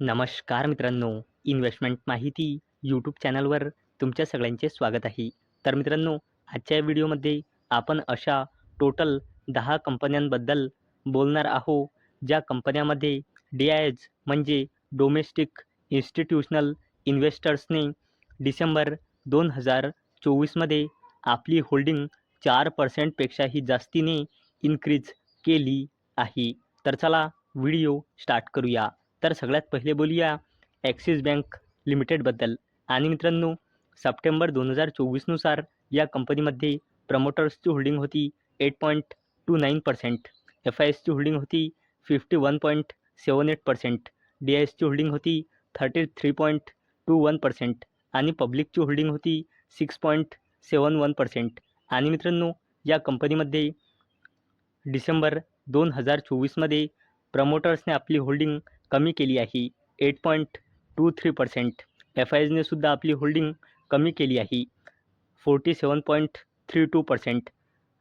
नमस्कार मित्रांनो इन्व्हेस्टमेंट माहिती यूट्यूब चॅनलवर तुमच्या सगळ्यांचे स्वागत आहे. तर मित्रांनो आजच्या व्हिडिओमध्ये आपण अशा टोटल दहा कंपन्यांबद्दल बोलणार आहो ज्या कंपन्यामध्ये डी आय एज म्हणजे डोमेस्टिक इन्स्टिट्यूशनल इन्व्हेस्टर्सने डिसेंबर दोन हजार चोवीसमध्ये आपली होल्डिंग चार पर्सेंटपेक्षाही जास्तीने इन्क्रीज केली आहे. तर चला व्हिडिओ स्टार्ट करूया. तर सगळ्यात पहिले बोलूया ॲक्सिस बँक लिमिटेडबद्दल. आणि मित्रांनो सप्टेंबर दोन हजार चोवीसनुसार या कंपनीमध्ये प्रमोटर्सची होल्डिंग होती eight point two nine percent F I एसची होल्डिंग होती fifty one point seven eight percent D I एसची होल्डिंग होती thirty three point two one percent आणि पब्लिकची होल्डिंग होती six point seven one percent. आणि मित्रांनो या कंपनीमध्ये डिसेंबर दोन हजार चोवीसमध्ये प्रमोटर्सने आपली होल्डिंग कमी केली आहे. Eight point two three percent F I एसने सुद्धा आपली होल्डिंग कमी केली आहे. Forty seven point three two percent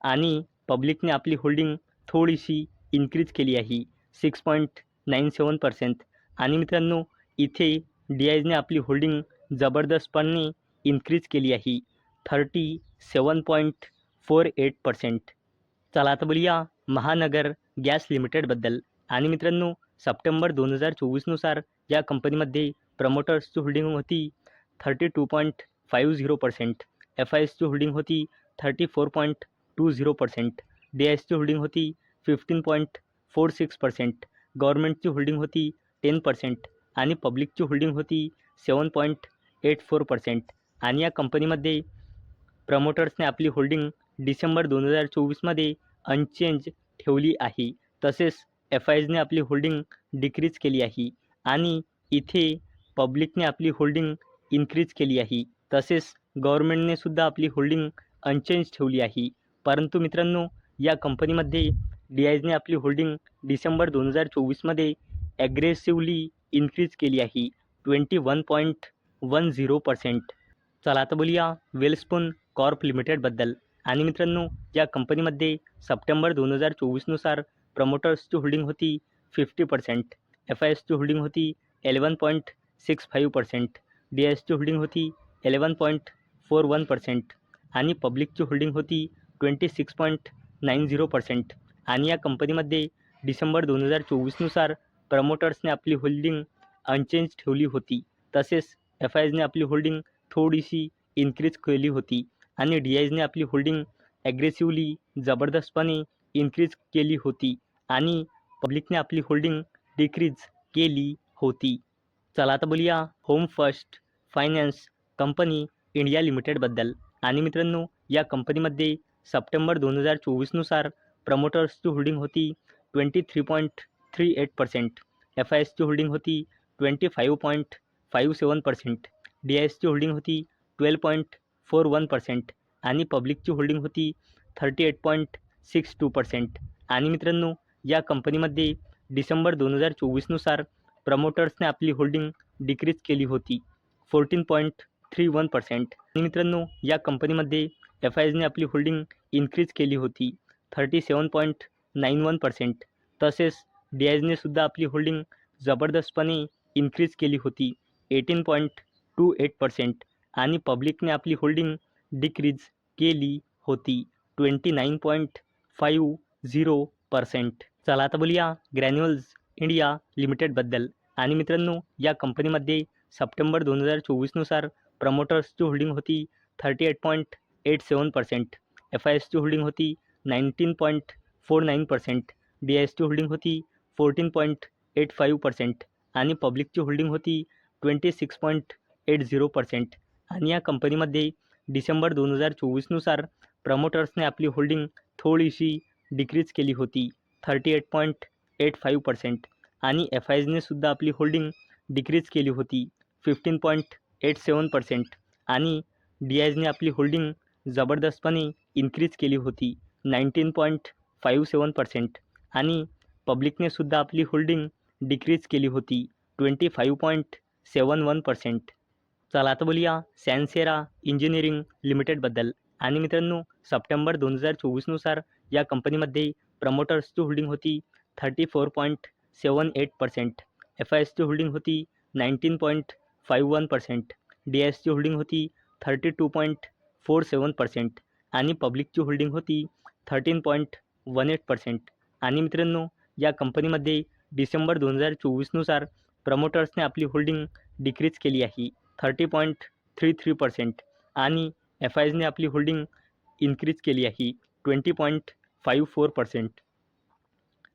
आणि पब्लिकने आपली होल्डिंग थोडीशी इन्क्रीज केली आहे. Six point nine seven percent आणि मित्रांनो इथे डी आयजने आपली होल्डिंग जबरदस्तपणे इन्क्रीज केली आहे. Thirty seven point four eight percent चला आता बोलूया महानगर गॅस लिमिटेडबद्दल. आणि मित्रांनो सप्टेंबर दोन हजार चोवीसनुसार या कंपनीमध्ये प्रमोटर्सची होल्डिंग होती thirty two point five zero percent F I एसची होल्डिंग होती thirty four point two zero percent D I एसची होल्डिंग होती fifteen point four six percent गव्हर्मेंटची holding होती टेन पर्सेंट आणि पब्लिकची होल्डिंग होती seven point eight four percent. आणि या कंपनीमध्ये प्रमोटर्सने आपली होल्डिंग डिसेंबर दोन हजार चोवीसमध्ये अनचेंज ठेवली आहे. तसेच एफ आय आपली होल्डिंग डिक्रीज केली आहे आणि इथे पब्लिकने आपली होल्डिंग इन्क्रीज केली आहे. तसेच गव्हर्मेंटने सुद्धा आपली होल्डिंग अनचेंज ठेवली आहे. परंतु मित्रांनो या कंपनीमध्ये डी आयजने आपली होल्डिंग डिसेंबर दोन हजार चोवीसमध्ये ॲग्रेसिव्हली इन्क्रीज केली आहे. Twenty one point one zero percent चला आता बोलूया वेलस्पून कॉर्प लिमिटेडबद्दल आणि मित्रांनो या कंपनीमध्ये सप्टेंबर दोन हजार चोवीसनुसार प्रमोटर्सची होल्डिंग होती फिफ्टी पर्सेंट एफ आय एसची होल्डिंग होती eleven point six five percent D I एसची होल्डिंग होती eleven point four one percent आणि पब्लिकची होल्डिंग होती twenty six point nine zero percent. आणि या कंपनीमध्ये डिसेंबर दोन हजार चोवीसनुसार प्रमोटर्सने आपली होल्डिंग अनचेंज ठेवली होती. तसेच एफ आय एसने आपली होल्डिंग थोडीशी इन्क्रीज केली होती आणि डी आयजने आपली होल्डिंग ॲग्रेसिवली जबरदस्तपणे इन्क्रीज केली होती. आणि पब्लिकने आपली होल्डिंग डिक्रीज केली होती. चला आता बोलूया home first finance company India लिमिटेडबद्दल आणि मित्रांनो या कंपनीमध्ये सप्टेंबर दोन हजार चोवीसनुसार प्रमोटर्सची होल्डिंग होती twenty three point three eight percent F I एसची होल्डिंग होती twenty five point five seven percent D I एसची होल्डिंग होती twelve point four one percent आणि पब्लिकची होल्डिंग होती thirty eight point six two percent आणि मित्रांनो या कंपनीमध्ये डिसेंबर दोन हजार चोवीसनुसार प्रमोटर्सने आपली होल्डिंग डिक्रीज केली होती. Fourteen point three one percent. आणि मित्रांनो या कंपनीमध्ये एफ आय एसने आपली होल्डिंग इन्क्रीज केली होती. Thirty seven point nine one percent. तसेच डी आयजने सुद्धा आपली होल्डिंग जबरदस्तपणे इन्क्रीज केली होती. Eighteen point two eight percent. आणि पब्लिकने आपली होल्डिंग डिक्रीज केली होती. Twenty nine point five zero percent. चला आता बोलूया. ग्रॅन्युअल्स इंडिया लिमिटेडबद्दल आणि मित्रांनो या कंपनीमध्ये सप्टेंबर दोन हजार चोवीसनुसार प्रमोटर्सची होल्डिंग होती thirty eight point eight seven percent. F I एसची होल्डिंग होती nineteen point four nine percent. D I एसची होल्डिंग होती fourteen point eight five percent. आणि पब्लिकची होल्डिंग होती twenty six point eight zero percent. आणि या कंपनीमध्ये डिसेंबर दोन हजार चोवीसनुसार प्रमोटर्सने आपली होल्डिंग थोडीशी डिक्रीज केली होती. Thirty eight point eight five percent आणि एफ आय सुद्धा आपली होल्डिंग डिक्रीज केली होती fifteen point eight seven percent आणि डी आयजने आपली होल्डिंग जबरदस्तपणे इन्क्रीज केली होती nineteen point five seven percent आणि पब्लिकने सुद्धा आपली होल्डिंग डिक्रीज केली होती twenty five point seven one percent चला आता बोलूया सॅनसेरा इंजिनिअरिंग लिमिटेडबद्दल आणि मित्रांनो सप्टेंबर दोन हजार चोवीसनुसार या कंपनीमध्ये प्रमोटर्सची होल्डिंग होती thirty four point seven eight percent F I एसची होल्डिंग होती nineteen point five one percent D I एसची होल्डिंग होती thirty two point four seven percent आणि पब्लिकची होल्डिंग होती thirteen point one eight percent. आणि मित्रांनो या कंपनीमध्ये डिसेंबर दोन हजार चोवीसनुसार प्रमोटर्सने आपली होल्डिंग डिक्रीज केली आहे thirty point three three percent आणि एफ आय एसने आपली होल्डिंग इन्क्रीज केली आहे twenty point five four percent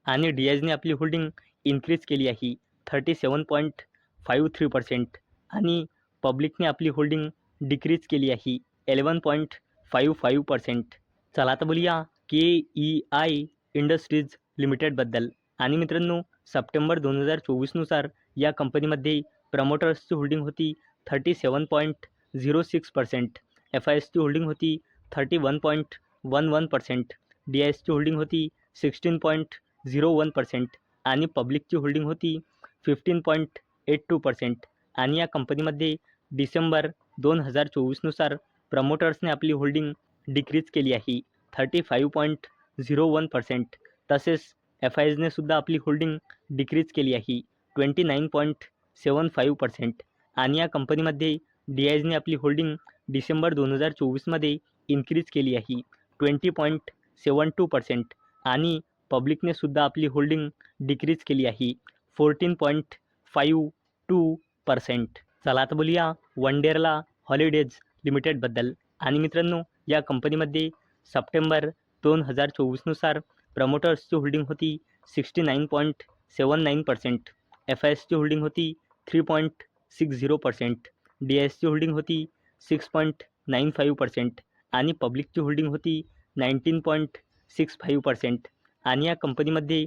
आणि डी आयजने आपली होल्डिंग इन्क्रीज केली आहे thirty seven point five three percent आणि पब्लिकने आपली होल्डिंग डिक्रीज केली आहे eleven point five five percent चला तर बोलूया के ई आय इंडस्ट्रीज लिमिटेडबद्दल आणि मित्रांनो सप्टेंबर दोन हजार चोवीसनुसार या कंपनीमध्ये प्रमोटर्सची होल्डिंग होती thirty seven point zero six percent F I एसची होल्डिंग होती thirty one point one one percent D I एसची होल्डिंग होती sixteen point zero one percent आणि पब्लिकची होल्डिंग होती fifteen point eight two percent आणि या कंपनीमध्ये डिसेंबर दोन हजार चोवीसनुसार प्रमोटर्सने आपली होल्डिंग डिक्रीज केली आहे thirty five point zero one percent तसेच एफ आय एसने सुद्धा आपली होल्डिंग डिक्रीज केली आहे twenty nine point seven five percent आणि या कंपनीमध्ये डी आय एजने आपली होल्डिंग डिसेंबर दोन हजार चोवीसमध्ये इन्क्रीज केली आहे twenty point seven two percent आणि पब्लिकने सुद्धा आपली होल्डिंग डिक्रीज केली आहे. Fourteen point five two percent. चला आता बोलूया वनडेअरला हॉलिडेज लिमिटेडबद्दल. आणि मित्रांनो या कंपनीमध्ये सप्टेंबर दोन हजार चोवीसनुसार प्रमोटर्सची होल्डिंग होती sixty nine point seven nine percent. F I एसची होल्डिंग होती three point six zero percent. D I एसची होल्डिंग होती six point nine five percent. आणि पब्लिकची होल्डिंग होती nineteen point six five percent आणि या कंपनीमध्ये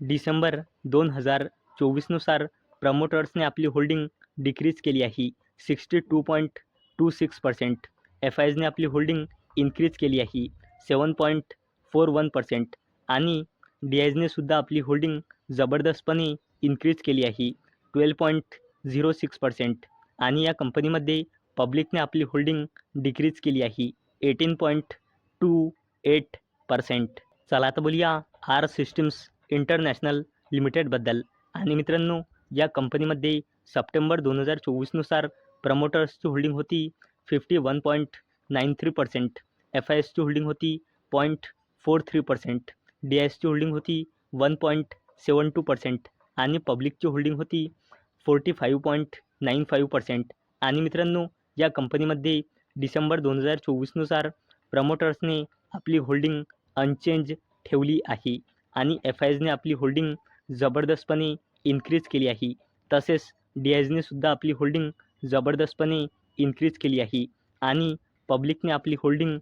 डिसेंबर दोन हजार चोवीसनुसार प्रमोटर्सने आपली होल्डिंग डिक्रीज केली आहे. Sixty two point two six percent. F I आपली होल्डिंग इन्क्रीज केली आहे. Seven point four one percent. आणि डी आय सुद्धा आपली होल्डिंग जबरदस्तपणे इन्क्रीज केली आहे. Twelve point zero six percent. आणि या कंपनीमध्ये पब्लिकने आपली होल्डिंग डिक्रीज केली आहे. Eighteen point two eight percent. चला आता बोलूया आर सिस्टम्स इंटरनॅशनल लिमिटेडबद्दल. आणि मित्रांनो या कंपनीमध्ये सप्टेंबर दोन हजार चोवीसनुसार प्रमोटर्सची होल्डिंग होती fifty one point nine three percent. F I एसची होल्डिंग होती point four three percent. D I एसची होल्डिंग होती one point seven two percent. आणि पब्लिकची होल्डिंग होती forty five point nine five percent. आणि मित्रांनो या कंपनीमध्ये डिसेंबर दोन हजार चोवीसनुसार प्रमोटर्सने आपली होल्डिंग अनचेंज ठेवली आहे आणि एफ आय एसने आपली होल्डिंग जबरदस्तपणे इन्क्रीज केली आहे. तसेच डी आय सुद्धा आपली होल्डिंग जबरदस्तपणे इन्क्रीज केली आहे आणि पब्लिकने आपली होल्डिंग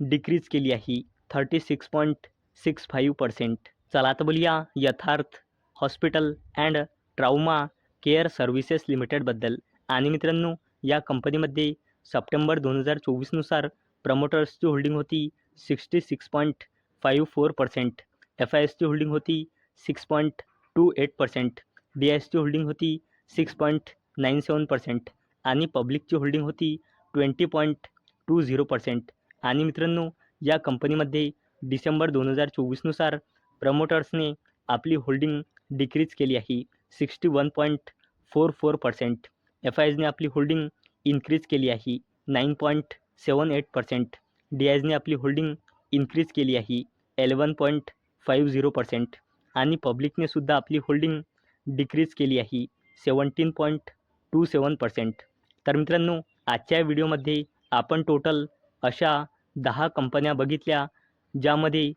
डिक्रीज केली आहे. Thirty six point six five percent चला आता बोलूया Yatharth hospital and trauma care services लिमिटेडबद्दल आणि मित्रांनो या कंपनीमध्ये सप्टेंबर दोन हजार चोवीसनुसार प्रमोटर्सची होल्डिंग होती sixty six point five four percent F I एसची होल्डिंग होती six point two eight percent D I एसची होल्डिंग होती six point nine seven percent आणि पब्लिकची होल्डिंग होती twenty point two zero percent. आणि मित्रांनो या कंपनीमध्ये डिसेंबर दोन हजार चोवीसनुसार प्रमोटर्सने आपली होल्डिंग डिक्रीज केली आहे sixty one point four four percent. F I एसने आपली होल्डिंग इन्क्रीज केली आहे nine point seven eight percent. D आयजने आपली होल्डिंग इन्क्रीज केली आहे eleven point five zero percent. आणि पब्लिकने सुद्धा आपली होल्डिंग डिक्रीज केली आहे seventeen point two seven percent. तर मित्रांनो आजच्या व्हिडिओमध्ये आपण टोटल अशा दहा कंपन्या बघितल्या ज्यामध्ये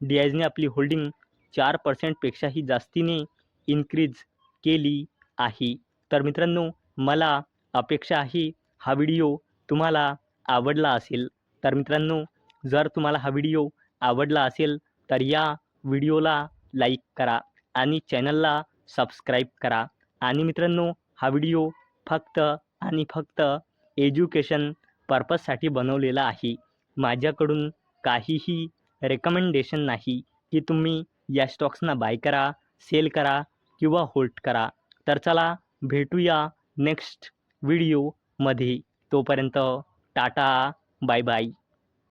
डी आयजने आपली होल्डिंग चार पर्सेंटपेक्षाही जास्तीने इन्क्रीज केली आहे. तर मित्रांनो मला अपेक्षा आहे हा व्हिडिओ तुम्हाला आवडला असेल तर मित्रांनो जर तुम्हाला हा व्हिडिओ आवडला असेल तर या व्हिडिओला लाईक करा आणि चॅनलला सबस्क्राईब करा. आणि मित्रांनो हा व्हिडिओ फक्त आणि फक्त एज्युकेशन पर्पजसाठी बनवलेला आहे. माझ्याकडून काहीही रेकमेंडेशन नाही की तुम्ही या स्टॉक्सना बाय करा सेल करा किंवा होल्ड करा. तर चला भेटूया नेक्स्ट व्हिडिओमध्ये तोपर्यंत टाटा बाय बाय